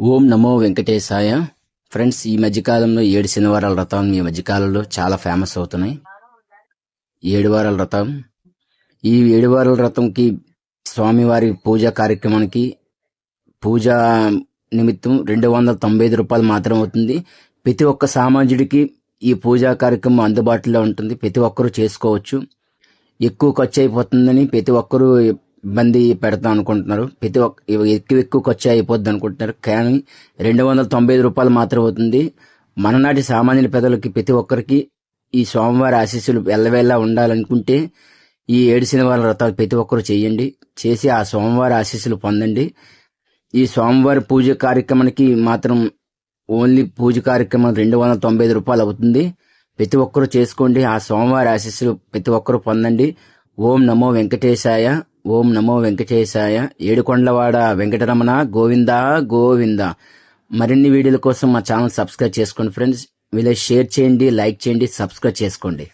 ఓం నమో వెంకటేశాయ. Friends ఈ మధ్యకాలంలో ఏడు శనివారాల వ్రతం ఈ మధ్యకాలంలో చాలా ఫేమస్ అవుతున్నాయి. ఏడు వారాల వ్రతం. ఈ ఏడు వారాల వ్రతంకి స్వామివారి పూజా కార్యక్రమానికి పూజా నిమిత్తం రెండు వందల తొంభై ఐదు రూపాయలు మాత్రం అవుతుంది. ప్రతి ఒక్క సామాన్యుడికి ఈ పూజా కార్యక్రమం అందుబాటులో ఉంటుంది. ప్రతి ఒక్కరూ చేసుకోవచ్చు. ఎక్కువ ఖర్చు అయిపోతుందని ప్రతి ఒక్కరూ ఇబ్బంది పెడతాం అనుకుంటున్నారు. ప్రతి ఒక్క ఎక్కువ ఎక్కువ ఖర్చు అయిపోద్ది అనుకుంటున్నారు. కానీ రెండు వందల తొంభై ఐదు రూపాయలు మాత్రం అవుతుంది. మననాటి సామాన్యుల పెదలకి ప్రతి ఒక్కరికి ఈ సోమవారి ఆశీస్సులు ఎల్లవేళ ఉండాలనుకుంటే ఈ ఏడు శనివారం వ్రతాలు ప్రతి ఒక్కరు చేయండి. చేసి ఆ సోమవారి ఆశీస్సులు పొందండి. ఈ సోమవారి పూజ కార్యక్రమానికి మాత్రం ఓన్లీ పూజ కార్యక్రమం రెండు వందల తొంభై ఐదు రూపాయలు అవుతుంది. ప్రతి ఒక్కరూ చేసుకోండి. ఆ సోమవారి ఆశీస్సులు ప్రతి ఒక్కరూ పొందండి. ఓం నమో వెంకటేశాయ. ఓం నమో వెంకటేశాయ. ఏడుకొండలవాడ వెంకటరమణ గోవింద గోవింద. మరిన్ని వీడియోల కోసం మా ఛానల్ సబ్స్క్రైబ్ చేసుకోండి ఫ్రెండ్స్. వీళ్ళు షేర్ చేయండి లైక్ చేయండి సబ్స్క్రైబ్ చేసుకోండి.